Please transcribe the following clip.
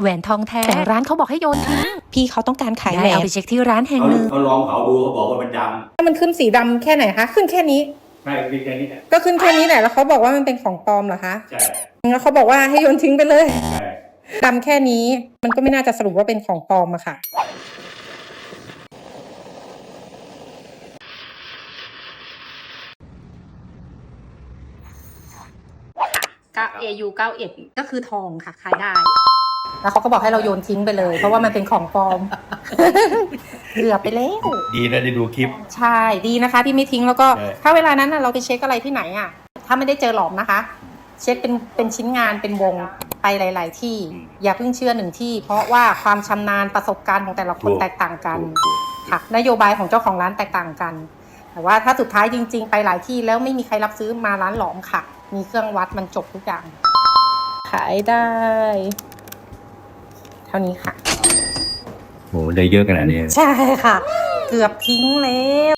แหวนทองแท้แต่ร้านเขาบอกให้โยนทิ้งพี่เขาต้องการขายแหวได้เอานไปเช็คที่ร้านแห่งเขาหนึ่ง เขาลองเขาดูเขาบอกว่ามันดถ้ามันขึ้นสีดำแค่ไหนคะ ขึ้นแค่นี้ำใช่มีแค่นี้แหละก็ขึ้นแค่นี้แหละ แล้วเขาบอกว่ามันเป็นของปลอมเหรอคะ ใช่แล้วเขาบอกว่าให้โยนทิ้งไปเลยใช่ดำแค่นี้ มันก็ไม่น่าจะสรุปว่าเป็นของปลอมอะค่ะ 9 AU 91 ก็คือทองค่ะขายได้ แล้วเขาก็บอกให้เราโยนทิ้งไปเลย เพราะว่ามันเป็นของปลอมเหลือไปแล้วดีนะได้ดูคลิป ใช่ดีนะคะ ที่ไม่ทิ้งแล้วก็ ใช่ ถ้าเวลานั้นน่ะเราไปเช็คอะไรที่ไหนอะ ถ้าไม่ได้เจอหลอมนะคะ เช็คเป็นเป็นชิ้นงานเป็นวงไปหลาย ๆ ที่อย่าเพิ่งเชื่อหนึ่งที่ เพราะว่าความชำนาญประสบการณ์ของแต่ละคนแตกต่างกันถูกค่ะนโยบายของเจ้าของร้านแตกต่างกัน แต่ว่าถ้าสุดท้ายจริง ๆ ไปหลายที่แล้วไม่มีใครรับซื้อมาร้านหลอมค่ะ มีเครื่องวัดมันจบทุกอย่าง ขายได้ เท่านี้ค่ะ โหได้เยอะขนาดนี้ ใช่ค่ะ เกือบทิ้งแล้ว